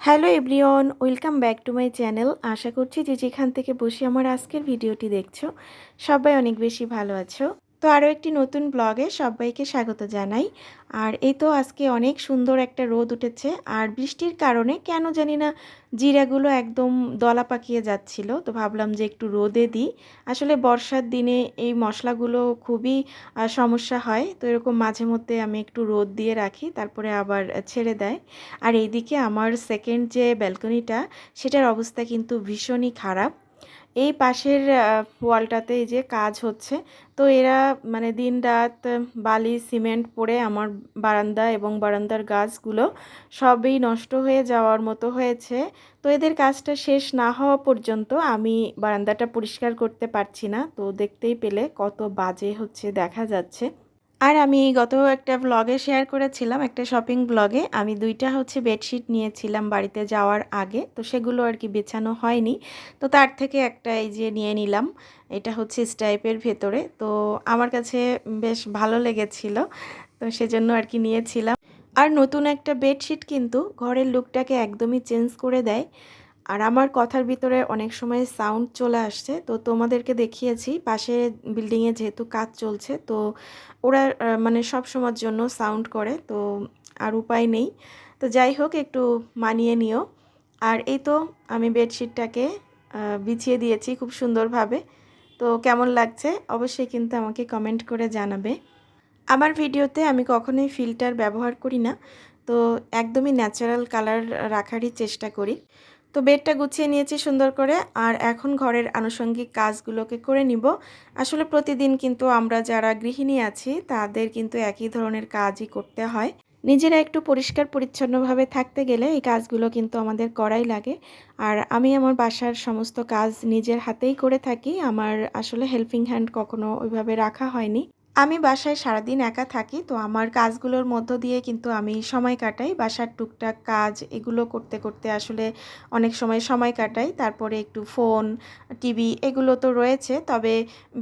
Hello everyone welcome back to my channel. আশা করছি যে যেখান থেকে বসে আমার আজকের ভিডিওটি দেখছ, সবাই অনেক বেশি ভালো আছো। তো আরও একটি নতুন ব্লগে সবাইকে স্বাগত জানাই। আর এই তো আজকে অনেক সুন্দর একটা রোদ উঠেছে, আর বৃষ্টির কারণে কেন জানি না জিরাগুলো একদম দলা পাকিয়ে যাচ্ছিল, তো ভাবলাম যে একটু রোদে দিই। আসলে বর্ষার দিনে এই মশলাগুলো খুবই সমস্যা হয়, তো এরকম মাঝে মধ্যে আমি একটু রোদ দিয়ে রাখি, তারপরে আবার ছেড়ে দেয়। আর এইদিকে আমার সেকেন্ড যে ব্যালকনিটা সেটার অবস্থা কিন্তু ভীষণই খারাপ। এই পাশের ওয়ালটাতে এই যে কাজ হচ্ছে, তো এরা মানে দিন রাত বালি, সিমেন্ট পড়ে আমার বারান্দা এবং বারান্দার গাছগুলো সবই নষ্ট হয়ে যাওয়ার মতো হয়েছে। তো এদের কাজটা শেষ না হওয়া পর্যন্ত আমি বারান্দাটা পরিষ্কার করতে পারছি না। তো দেখতেই পেলে কত বাজে হচ্ছে, দেখা যাচ্ছে। আর আমি গত একটা ব্লগে শেয়ার করেছিলাম, একটা শপিং ব্লগে আমি দুইটা হচ্ছে বেডশিট নিয়েছিলাম বাড়িতে যাওয়ার আগে, তো সেগুলো আর কি বেছানো হয়নি। তো তার থেকে একটা এই যে নিয়ে নিলাম, এটা হচ্ছে স্টাইপের ভেতরে। তো আমার কাছে বেশ ভালো লেগেছিল, তো সেজন্য আর কি নিয়েছিলাম। আর নতুন একটা বেডশিট কিন্তু ঘরের লুকটাকে একদমই চেঞ্জ করে দেয়। আর আমার কথার ভিতরে অনেক সময় সাউন্ড চলে আসছে, তো তোমাদেরকে দেখিয়েছি। পাশে বিল্ডিংয়ে যেহেতু কাজ চলছে, তো ওরা মানে সব সময়ের জন্য সাউন্ড করে, তো আর উপায় নেই। তো যাই হোক, একটু মানিয়ে নিও। আর এই তো আমি বেডশিটটাকে বিছিয়ে দিয়েছি খুব সুন্দরভাবে। তো কেমন লাগছে? অবশ্যই কিন্তু আমাকে কমেন্ট করে জানাবে। আমার ভিডিওতে আমি কখনোই ফিল্টার ব্যবহার করি না, তো একদমই ন্যাচারাল কালার রাখারই চেষ্টা করি। তো বেডটা গুছিয়ে নিয়েছি সুন্দর করে, আর এখন ঘরের আনুষঙ্গিক কাজগুলোকে করে নিব। আসলে প্রতিদিন কিন্তু আমরা যারা গৃহিণী আছি, তাদের কিন্তু একই ধরনের কাজই করতে হয়। নিজেরা একটু পরিষ্কার পরিচ্ছন্নভাবে থাকতে গেলে এই কাজগুলো কিন্তু আমাদের করাই লাগে। আর আমি আমার বাসার সমস্ত কাজ নিজের হাতেই করে থাকি, আমার আসলে হেল্পিং হ্যান্ড কখনো ওইভাবে রাখা হয়নি। আমি বাসায় সারাদিন একা থাকি, তো আমার কাজগুলোর মধ্য দিয়ে কিন্তু আমি সময় কাটাই। বাসার টুকটাক কাজ এগুলো করতে করতে আসলে অনেক সময় সময় কাটাই। তারপরে একটু ফোন, টিভি এগুলো তো রয়েছে, তবে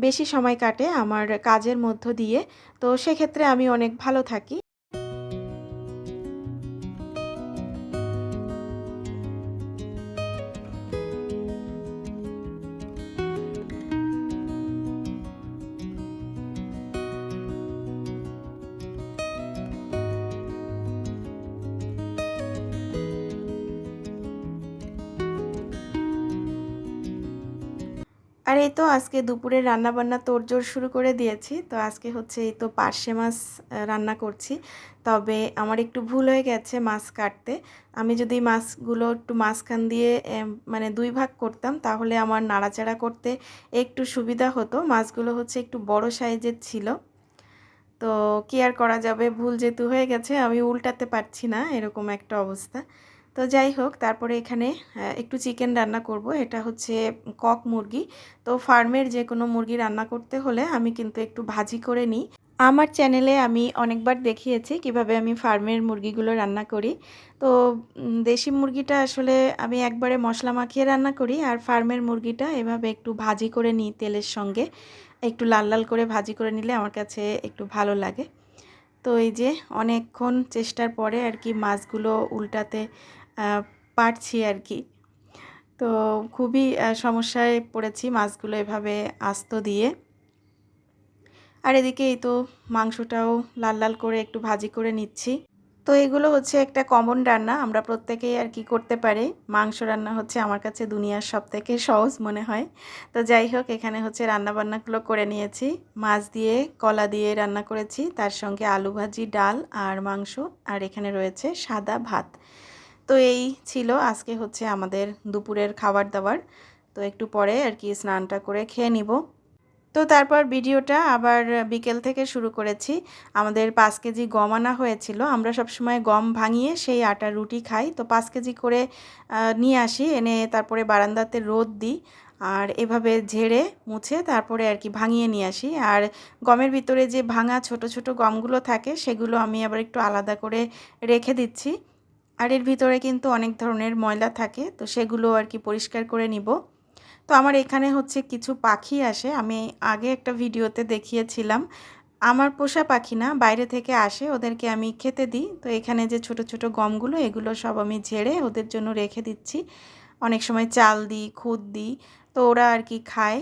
বেশি সময় কাটে আমার কাজের মধ্য দিয়ে। তো সেক্ষেত্রে আমি অনেক ভালো থাকি। আর এই তো আজকে দুপুরে রান্না বান্না তোড়জোড় শুরু করে দিয়েছি। তো আজকে হচ্ছে এই তো পার্শে মাছ রান্না করছি। তবে আমার একটু ভুল হয়ে গেছে মাছ কাটতে। আমি যদি মাছগুলো একটু মাঝখান দিয়ে মানে দুই ভাগ করতাম, তাহলে আমার নাড়াচাড়া করতে একটু সুবিধা হতো। মাছগুলো হচ্ছে একটু বড় সাইজের ছিল। তো কি আর করা যাবে? ভুল যেহেতু হয়ে গেছে, আমি উল্টাতে পারছি না, এরকম একটা অবস্থা। তো যাই হোক, তারপরে এখানে একটু চিকেন রান্না করব। এটা হচ্ছে কক মুরগি। তো ফার্মের যে কোনো মুরগি রান্না করতে হলে আমি কিন্তু একটু ভাজি করে নিই। আমার চ্যানেলে আমি অনেকবার দেখিয়েছি কীভাবে আমি ফার্মের মুরগিগুলো রান্না করি। তো দেশি মুরগিটা আসলে আমি একবারে মশলা মাখিয়ে রান্না করি আর ফার্মের মুরগিটা এভাবে একটু ভাজি করে নিই তেলের সঙ্গে। একটু লাল লাল করে ভাজি করে নিলে আমার কাছে একটু ভালো লাগে। তো এই যে অনেকক্ষণ চেষ্টার পরে আর কি মাছগুলো উল্টাতে পারছি আর কি। তো খুবই সমস্যায় পড়েছি মাছগুলো এভাবে আস্ত দিয়ে। আর এদিকে এই তো মাংসটাও লাল লাল করে একটু ভাজি করে নিচ্ছি। তো এগুলো হচ্ছে একটা কমন রান্না, আমরা প্রত্যেকেই আর কি করতে পারি। মাংস রান্না হচ্ছে আমার কাছে দুনিয়ার সব থেকে সহজ মনে হয়। তো যাই হোক, এখানে হচ্ছে রান্না বান্নাগুলো করে নিয়েছি। মাছ দিয়ে কলা দিয়ে রান্না করেছি, তার সঙ্গে আলু ভাজি, ডাল আর মাংস। আর এখানে রয়েছে সাদা ভাত। তো এই ছিল আজকে হচ্ছে আমাদের দুপুরের খাবার দাবার তো একটু পরে আর কি স্নানটা করে খেয়ে নিব। তো তারপর ভিডিওটা আবার বিকেল থেকে শুরু করেছি। আমাদের পাঁচ কেজি গম আনা হয়েছিল। আমরা সবসময় গম ভাঙিয়ে সেই আটার রুটি খাই। তো পাঁচ কেজি করে নিয়ে আসি। এনে তারপরে বারান্দাতে রোদ দিই। আর এভাবে ঝেড়ে, মুছে তারপরে আর কি ভাঙিয়ে নিয়ে আসি। আর গমের ভিতরে যে ভাঙা ছোট ছোট গমগুলো থাকে, সেগুলো আমি আবার একটু আলাদা করে রেখে দিচ্ছি। আর এর ভিতরে কিন্তু অনেক ধরনের ময়লা থাকে, তো সেগুলো আর কি পরিষ্কার করে নিব। তো আমার এখানে হচ্ছে কিছু পাখি আসে, আমি আগে একটা ভিডিওতে দেখিয়েছিলাম। আমার পোষা পাখি না, বাইরে থেকে আসে, ওদেরকে আমি খেতে দিই। তো এখানে যে ছোট ছোট গমগুলো, এগুলো সব আমি ঝেড়ে ওদের জন্য রেখে দিচ্ছি। অনেক সময় চাল দিই, খুদ দিই, তো ওরা আর কি খায়।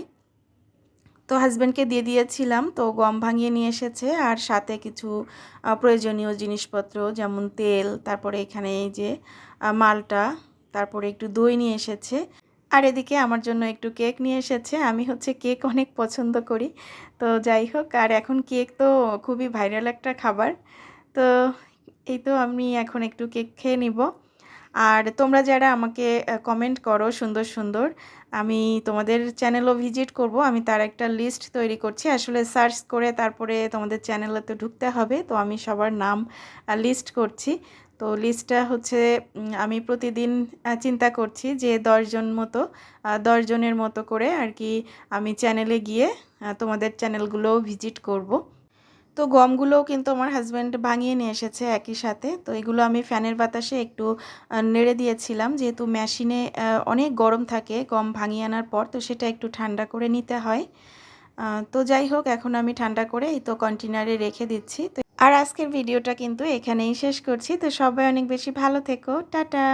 তো হাজব্যান্ডকে দিয়ে দিয়েছিলাম, তো গম ভাঙিয়ে নিয়ে এসেছে। আর সাথে কিছু প্রয়োজনীয় জিনিসপত্র, যেমন তেল, তারপরে এখানে এই যে মালটা, তারপরে একটু দই নিয়ে এসেছে। আর এদিকে আমার জন্য একটু কেক নিয়ে এসেছে। আমি হচ্ছে কেক অনেক পছন্দ করি। তো যাই হোক, আর এখন কেক তো খুবই ভাইরাল একটা খাবার। তো এই তো আমি এখন একটু কেক খেয়ে নিব। আর তোমরা যারা আমাকে কমেন্ট করো সুন্দর সুন্দর, আমি তোমাদের চ্যানেলও ভিজিট করব। আমি তার একটা লিস্ট তৈরি করছি। আসলে সার্চ করে তারপরে তোমাদের চ্যানেলে তো ঢুকতে হবে, তো আমি সবার নাম লিস্ট করছি। তো লিস্টটা হচ্ছে আমি প্রতিদিন চিন্তা করছি যে দশজন মতো দশজনের মতো করে আর কি আমি চ্যানেলে গিয়ে তোমাদের চ্যানেলগুলোও ভিজিট করব। তো গমগুলোও কিন্তু আমার হাজব্যান্ড ভাঙিয়ে নিয়ে এসেছে একই সাথে। তো এগুলো আমি ফ্যানের বাতাসে একটু নেড়ে দিয়েছিলাম। যেহেতু মেশিনে অনেক গরম থাকে গম ভাঙিয়ে আনার পর, তো সেটা একটু ঠান্ডা করে নিতে হয়। তো যাই হোক, এখন আমি ঠান্ডা করে এই তো কন্টেনারে রেখে দিচ্ছি। তো আর আজকের ভিডিওটা কিন্তু এখানেই শেষ করছি। তো সবাই অনেক বেশি ভালো থেকো। টাটা!